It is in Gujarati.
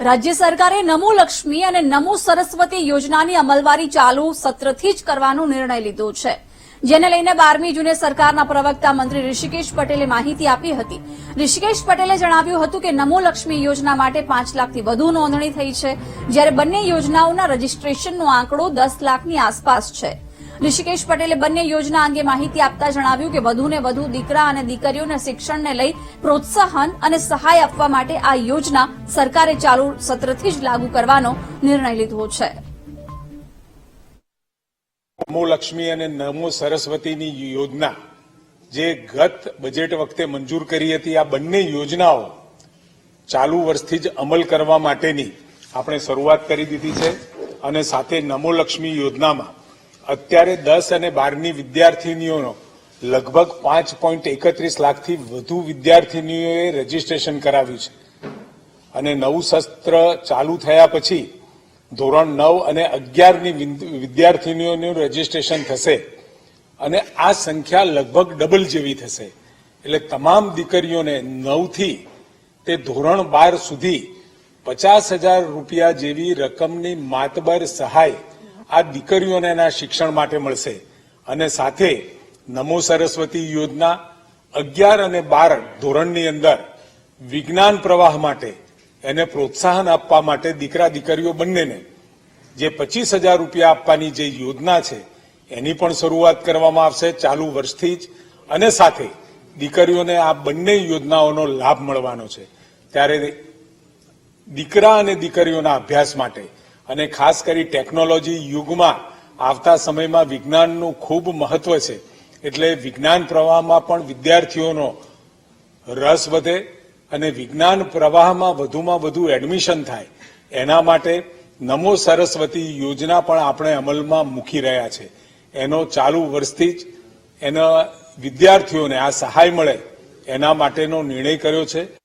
રાજ્ય સરકારે નમો લક્ષ્મી અને નમો સરસ્વતી યોજનાની અમલવારી ચાલુ સત્રથી જ કરવાનો નિર્ણય લીધો છે. જેને લઈને બારમી જૂને સરકારના પ્રવક્તા મંત્રી ઋષિકેશ પટેલે માહિતી આપી હતી. ઋષિકેશ પટેલે જણાવ્યું હતું કે નમો લક્ષ્મી યોજના માટે પાંચ લાખથી વધુ નોંધણી થઈ છે, જ્યારે બંને યોજનાઓના રજીસ્ટ્રેશનનો આંકડો દસ લાખની આસપાસ છે. ઋષિકેશ પટેલે બંને યોજના અંગે માહિતી આપતા જણાવ્યું કે વધુને વધુ દીકરા અને દીકરીઓને શિક્ષણને લઈ પ્રોત્સાહન અને સહાય આપવા માટે આ યોજના સરકારે ચાલુ સત્રથી જ લાગુ કરવાનો નિર્ણય લીધો છે. નમો લક્ષ્મી અને નમો સરસ્વતીની યોજના જે ગત બજેટ વખતે મંજૂર કરી હતી, આ બંને યોજનાઓ ચાલુ વર્ષથી જ અમલ કરવા માટેની આપણે શરૂઆત કરી દીધી છે અને સાથે નમો લક્ષ્મી યોજનામાં અત્યારે દસ અને બારની વિદ્યાર્થીનીઓનો લગભગ પાંચ પોઈન્ટ એકત્રીસ લાખથી વધુ વિદ્યાર્થીનીઓએ રજીસ્ટ્રેશન કરાવ્યું છે. અને નવું સત્ર ચાલુ થયા પછી ધોરણ નવ અને અગિયારની વિદ્યાર્થીનીઓનું રજીસ્ટ્રેશન થશે અને આ સંખ્યા લગભગ ડબલ જેવી થશે. એટલે તમામ દીકરીઓને નવથી તે ધોરણ બાર સુધી પચાસ હજાર રૂપિયા જેવી રકમની માતબર સહાય આ દીકરીઓને એના શિક્ષણ માટે મળશે. અને સાથે નમો સરસ્વતી યોજના અગિયાર અને બાર ધોરણની અંદર વિજ્ઞાન પ્રવાહ માટે એને પ્રોત્સાહન આપવા માટે દીકરા દીકરીઓ બંનેને જે પચીસ હજાર રૂપિયા આપવાની જે યોજના છે, એની પણ શરૂઆત કરવામાં આવશે ચાલુ વર્ષથી જ. અને સાથે દીકરીઓને આ બંને યોજનાઓનો લાભ મળવાનો છે. ત્યારે દીકરા અને દીકરીઓના અભ્યાસ માટે અને ખાસ કરી ટેકનોલોજી યુગમાં આવતા સમયમાં વિજ્ઞાનનું ખૂબ મહત્વ છે. એટલે વિજ્ઞાન પ્રવાહમાં પણ વિદ્યાર્થીઓનો રસ વધે અને વિજ્ઞાન પ્રવાહમાં વધુમાં વધુ એડમિશન થાય. એના માટે નમો સરસ્વતી યોજના પણ આપણે અમલમાં મૂકી રહ્યા છે. એનો ચાલુ વર્ષથી જ એના વિદ્યાર્થીઓને આ સહાય મળે એના માટેનો નિર્ણય કર્યો છે.